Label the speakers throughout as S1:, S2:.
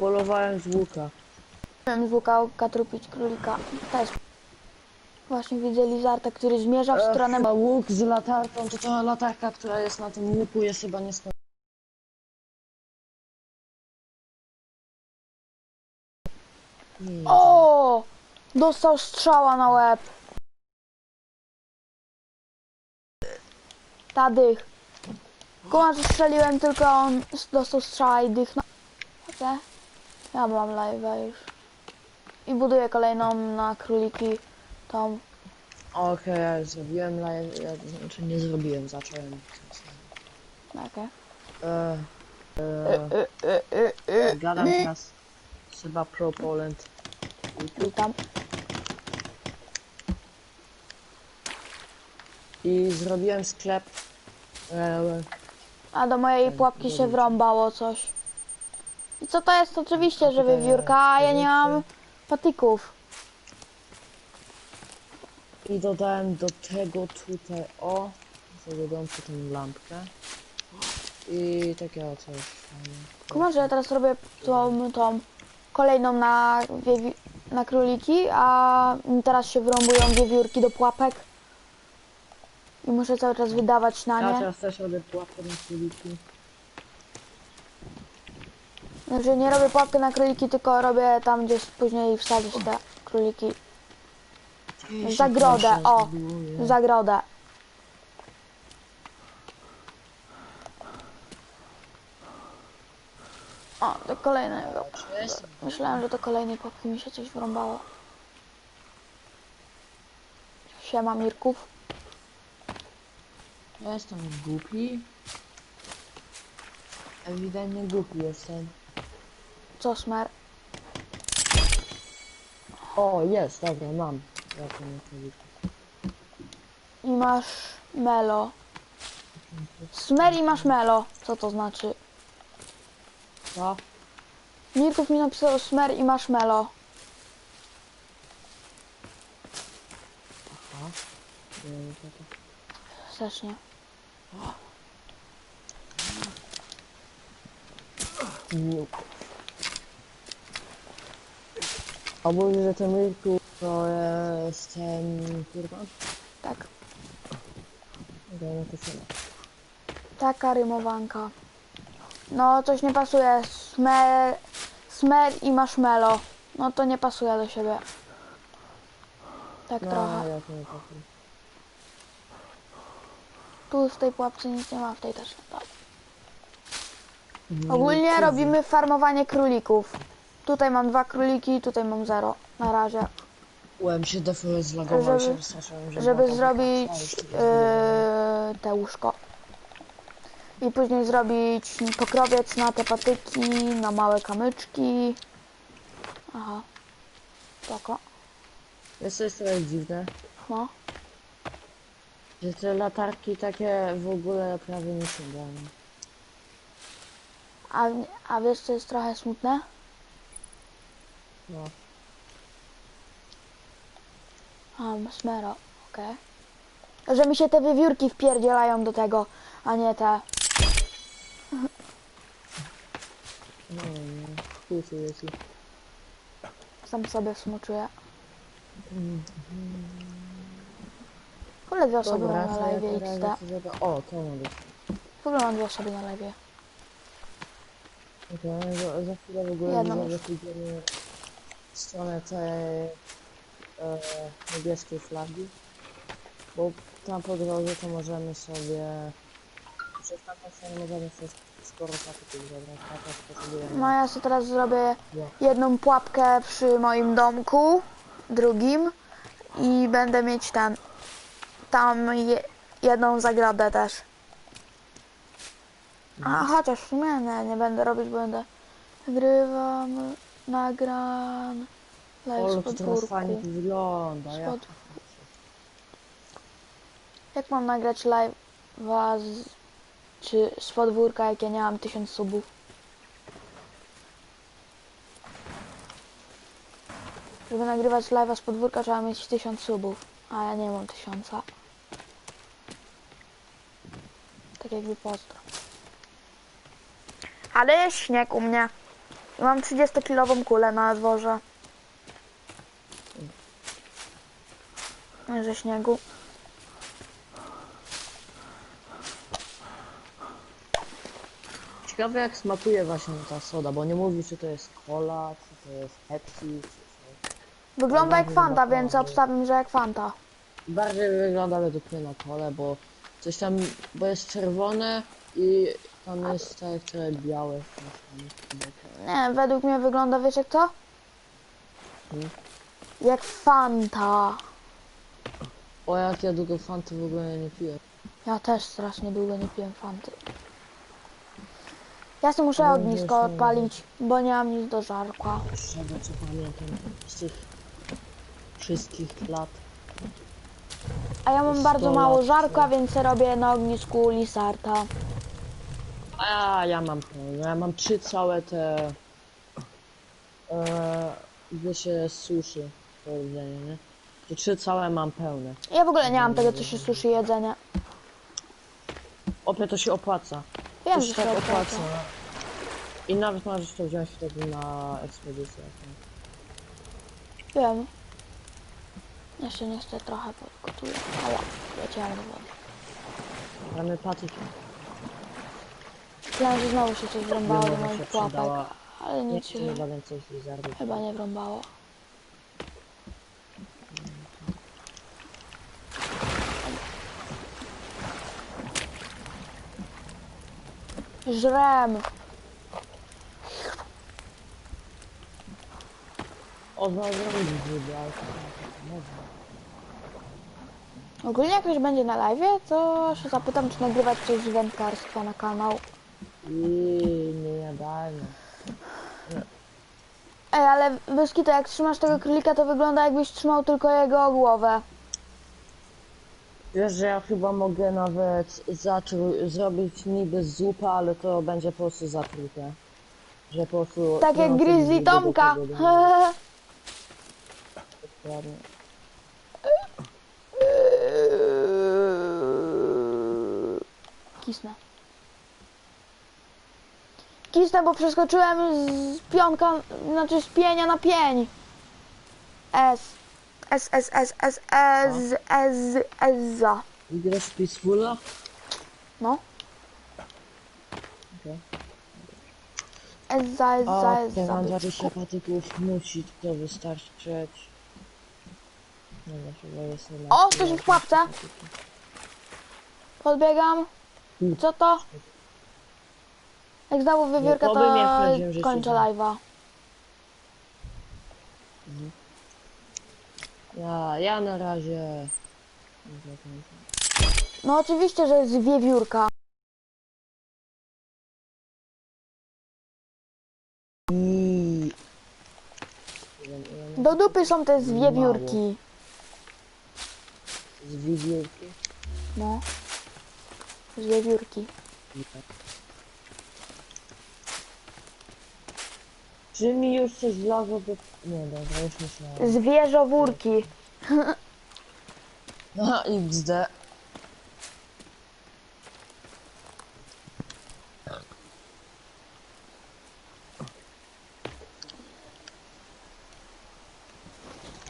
S1: Polowałem z łuka.
S2: Chciałem z łuka katrupić królika. Też. Właśnie widzę lizarta, który zmierza w stronę...
S1: A łuk z latarką, to ta latarka, która jest na tym łuku jest chyba nieskończona.
S2: O! Dostał strzała na łeb. Ta dych. Kuma strzeliłem, tylko on dostał strzała i dychnął. Okej. Ja mam live'a już. I buduję kolejną na króliki. Tą.
S1: Okej, ja już zrobiłem live, ja, znaczy nie zrobiłem, zacząłem.
S2: Okej.
S1: E,
S2: Y,
S1: e,
S2: y, y, y, y.
S1: gadam teraz chyba Pro Poland.
S2: Witam.
S1: I zrobiłem sklep. E,
S2: A do mojej pułapki się wrąbało coś. I co to jest? Oczywiście, że wiewiórka, a ja nie mam patyków.
S1: I dodałem do tego tutaj, o, sobie dam tu tą lampkę. I takiego coś. fajnie.
S2: Kuma, że ja teraz robię tą, tą kolejną na, wiewi- na króliki, a teraz się wrąbują wiewiórki do pułapek. I muszę cały czas wydawać na
S1: Ja
S2: nie.
S1: teraz też robię pułapkę na króliki.
S2: Znaczy nie robię pułapki na króliki, tylko robię tam gdzieś później wsadzić te króliki. Zagrodę, o. Zagrodę. O, do kolejnego. Myślałem, że do kolejnej pułapki mi się coś wrąbało. Siema Mirków.
S1: Ja jestem głupi. Ewidentnie głupi jestem.
S2: Co smer?
S1: O, jest, dobra, mam. Ja to nie króliki.
S2: I masz melo. Smer i masz melo. Co to znaczy?
S1: Co?
S2: Mirków mi napisał smer i masz melo.
S1: Aha. Nie wiem, co to. Mówisz, że ten Milku to jest ten kurwa?
S2: Tak.
S1: Okej, no to samo.
S2: Taka rymowanka. No, coś nie pasuje. Smer, smer i marshmallow. No to nie pasuje do siebie. Tak
S1: No,
S2: trochę.
S1: ja to nie.
S2: Tu w tej pułapce nic nie ma, w tej też. nie. Dobra. Ogólnie robimy farmowanie królików. Tutaj mam dwa króliki, tutaj mam zero. Na razie.
S1: Byłem się defo zlagował
S2: Żeby-
S1: się wystraszyłem, że
S2: Żeby
S1: była
S2: zrobić yy, te łóżko. I później zrobić pokrowiec na te patyki, na małe kamyczki. Aha. Spoko.
S1: Wiesz co jest trochę dziwne?
S2: No.
S1: Że te latarki takie w ogóle prawie nie sięgają.
S2: A, a wiesz co jest trochę smutne?
S1: No.
S2: A, smero, okej. Że mi się te wiewiórki wpierdzielają do tego, a nie te.
S1: No, no. Kusuję ci.
S2: Sam sobie smuczuję. W ogóle dwie osoby
S1: Dobra,
S2: mam na live
S1: żeby... O, to mogę.
S2: W ogóle mam dwie osoby na live.
S1: Okej, za, za chwilę w ogóle
S2: Jedną
S1: widzę,
S2: już.
S1: że pójdziemy w stronę tej e, niebieskiej flagi. Bo tam po drodze to możemy sobie... Przez tamtą stronę możemy sobie sporo patyków zabrać, a teraz potrzebujemy...
S2: No ja sobie teraz zrobię
S1: dwa.
S2: jedną pułapkę przy moim domku, drugim i będę mieć ten, tam je, jedną zagrodę też. A chociaż w sumie nie, nie będę robić, będę nagrywam, nagram, live
S1: O,
S2: z
S1: to teraz
S2: podwórku.
S1: fajnie tu wygląda, ja...
S2: Spod- Jak mam nagrać live'a z, czy z podwórka, jak ja nie mam tysiąc subów? Żeby nagrywać live'a z podwórka trzeba mieć tysiąc subów, a ja nie mam tysiąca. Tak jakby pozdro. Ale jest śnieg u mnie. Mam 30-kilową kulę na dworze. Ze śniegu.
S1: Ciekawe jak smakuje właśnie ta soda, bo nie mówi czy to jest cola, czy to jest Pepsi, czy coś.
S2: Wygląda jak Fanta, więc obstawiam, że jak Fanta.
S1: Bardziej wygląda według mnie na kole, bo coś tam, bo jest czerwone i tam jest tak trochę białe.
S2: Nie, według mnie wygląda, wiesz jak co?
S1: Hmm?
S2: Jak Fanta.
S1: O jak ja długo fanty w ogóle nie piję.
S2: Ja też strasznie długo nie piłem Fanty. Ja sobie muszę
S1: No,
S2: ognisko odpalić, bo nie mam nic do żarka.
S1: Z tego co pamiętam z tych wszystkich lat.
S2: A ja mam
S1: Sto
S2: bardzo mało
S1: lat,
S2: żarka,
S1: no.
S2: więc robię na ognisku lisarta.
S1: A ja mam pełno, ja mam trzy całe te e, gdzie się suszy to jedzenie, nie? To trzy całe mam pełne.
S2: Ja w ogóle nie mam tego, co się suszy jedzenie.
S1: Opie to się opłaca.
S2: Wiem,
S1: to
S2: że
S1: się
S2: się
S1: tak
S2: opłaca.
S1: I nawet możesz to wziąć wtedy na ekspedycję.
S2: Wiem. Jeszcze niestety trochę podgotuję. Ale leciałem do wody.
S1: Mamy patyki.
S2: Myślałem, że znowu się coś wrąbało do moich
S1: się
S2: pułapek. Ale
S1: Nie
S2: nic się
S1: chcę chyba więcej lizardów.
S2: chyba nie wrąbało. Żrem.
S1: O, znalazłem grzyby, ale to nie można.
S2: Ogólnie jak ktoś będzie na live, to się zapytam, czy nagrywać coś z wędkarstwa na kanał.
S1: I nie jadalne.
S2: Ej, ale Wyski, to jak trzymasz tego królika, to wygląda jakbyś trzymał tylko jego głowę.
S1: Wiesz, że ja chyba mogę nawet zatru- zrobić niby zupę, ale to będzie po prostu zatrute. Że po prostu...
S2: Tak jak Grizzly Tomka.
S1: Dokładnie.
S2: Kisnę. Kisnę, bo przeskoczyłem z pionka, znaczy z pienia na pień. S. S, S, S, S, S, S, S, za.
S1: I grasz Peacefula?
S2: No.
S1: Okej.
S2: S, za, S, za,
S1: A,
S2: S,
S1: ja
S2: za.
S1: mam 20 patyków, musi to wystarczyć. No dlaczego jest nie
S2: O, ktoś w pułapce. Podbiegam. Co to? Jak znowu
S1: No, mnie
S2: to
S1: że
S2: kończę live'a.
S1: Ja, ja na razie...
S2: No oczywiście, że jest wiewiórka.
S1: I...
S2: Do dupy są te zwiewiórki.
S1: Z wiewiórki.
S2: No. Zwiewiórki.
S1: Czy mi już do... Nie, dobra, już myślałem.
S2: Zwierzowórki.
S1: Aha, XD.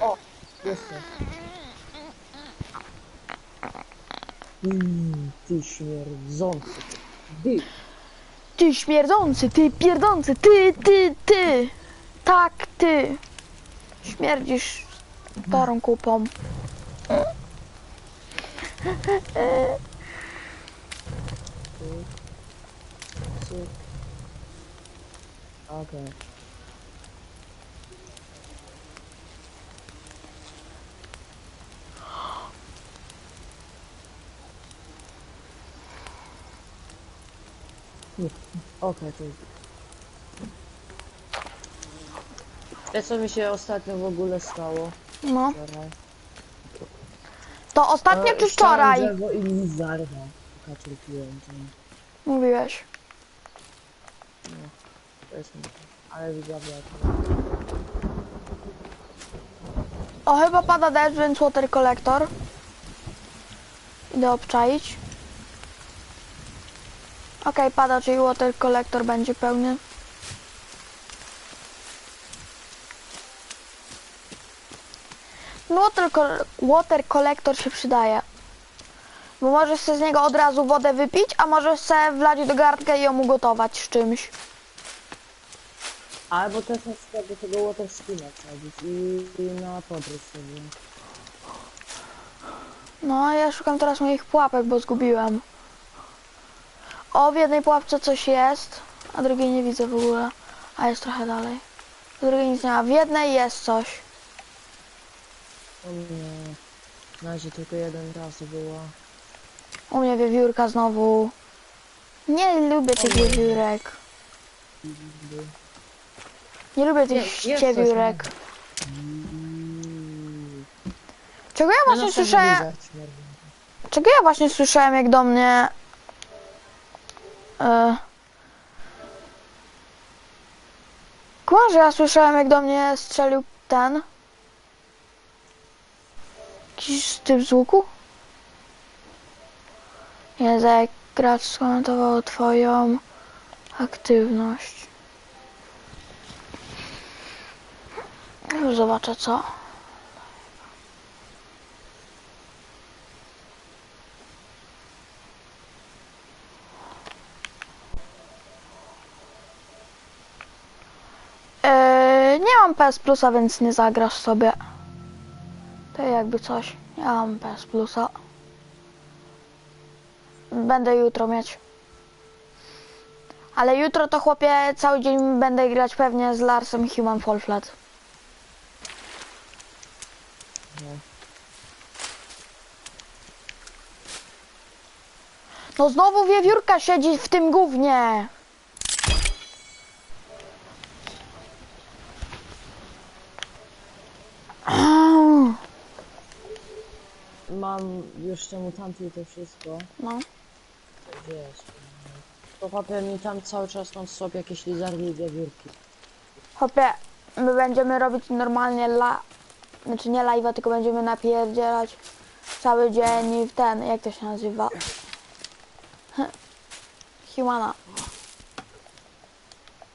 S1: O, jestem. Mmm, ty śmierdzący. Ty.
S2: Ty śmierdzący, ty pierdzący, ty, ty, ty. Tak, ty. Śmierdzisz starą kupą.
S1: Syk. Nie, Okej, to jest... Wiesz co mi się ostatnio w ogóle stało?
S2: No.
S1: Wczoraj.
S2: To ostatnio czy wczoraj?
S1: drzewo i.
S2: Mówiłeś.
S1: To jest mi. Ale widzowie,
S2: O, chyba pada deszcz, więc water collector. Idę obczaić. Okej, okay, pada, czyli water collector będzie pełny. No, water, water collector się przydaje. Bo możesz sobie z niego od razu wodę wypić, a możesz sobie wlać do garnka i ją ugotować z czymś.
S1: Albo też na przykład do tego water skina wsadzić i, i na podróż sobie.
S2: No, ja szukam teraz moich pułapek, bo zgubiłem. O, w jednej pułapce coś jest, a drugiej nie widzę w ogóle. A jest trochę dalej. W drugiej nic nie ma. W jednej jest coś.
S1: O nie. Na razie tylko jeden raz była.
S2: U mnie wiewiórka znowu. Nie lubię tych wiewiórek. Nie lubię tych ściewiórek.
S1: Mm.
S2: Czego ja
S1: No,
S2: właśnie
S1: no, śmierdzi.
S2: Czego ja właśnie słyszałem, jak do mnie... E... Kumarze, ja słyszałem, jak do mnie strzelił ten... Jakiś typ z łuku? Jezek, gracz skomentował twoją aktywność. Już zobaczę co. Eee, nie mam PS Plusa, więc nie zagrasz sobie. To jakby coś. Nie mam PS Plusa. Będę jutro mieć. Ale jutro to chłopie cały dzień będę grać pewnie z Larsem Human Fall Flat.
S1: No
S2: znowu wiewiórka siedzi w tym gównie.
S1: Mam już te mutanty i to wszystko.
S2: No.
S1: Gdzie jest? To chłopie mi tam cały czas non stop jakieś lizardy i wiewiórki.
S2: Hopie, my będziemy robić normalnie la... Znaczy nie live'a, tylko będziemy napierdzielać cały dzień w ten, jak to się nazywa? Humana.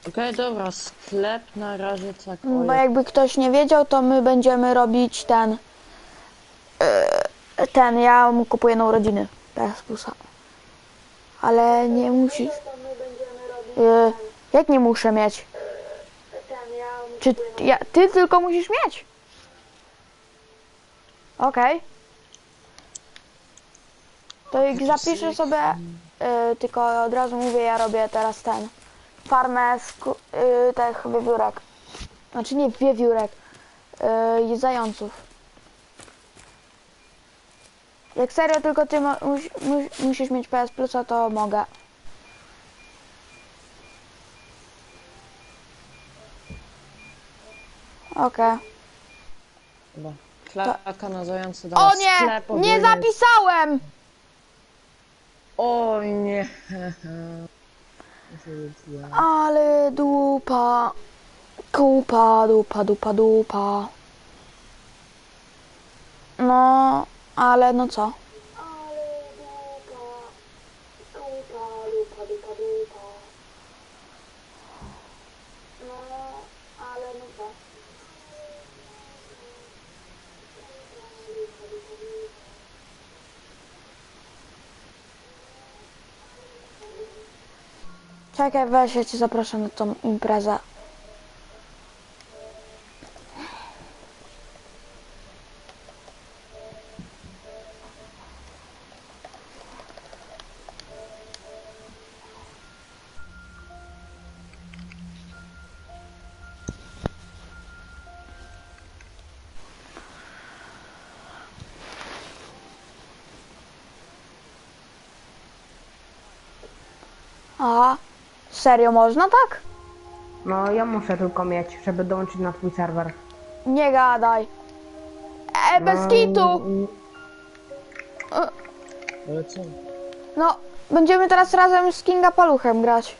S1: Okej, dobra, sklep na razie tak
S2: Bo jakby ktoś nie wiedział, to my będziemy robić ten... Ten, ja mu kupuję na urodziny. PS Plusa. Ale nie musisz... E, Jak nie muszę mieć? Czy ja, ty tylko musisz mieć? Okej. To jak zapiszę sobie, y, tylko od razu mówię, ja robię teraz ten, farmę z ku- y, tych wiewiórek. Znaczy nie wiewiórek, y, zająców. Jak serio tylko ty mus, mus, musisz mieć PS Plusa, to mogę. Okej.
S1: Chyba. Klaka na zające
S2: O nie!
S1: sklep
S2: Nie zapisałem!
S1: O nie!
S2: Ale dupa. Kupa, dupa, dupa, dupa. No, ale no co? Czekaj, weź, ja cię zaproszę na tą imprezę. A, serio można tak?
S3: No, ja muszę tylko mieć, żeby dołączyć na twój serwer.
S2: Nie gadaj. E, bez
S3: No,
S2: kitu.
S1: Ale co?
S2: No, będziemy teraz razem z Kinga Paluchem grać.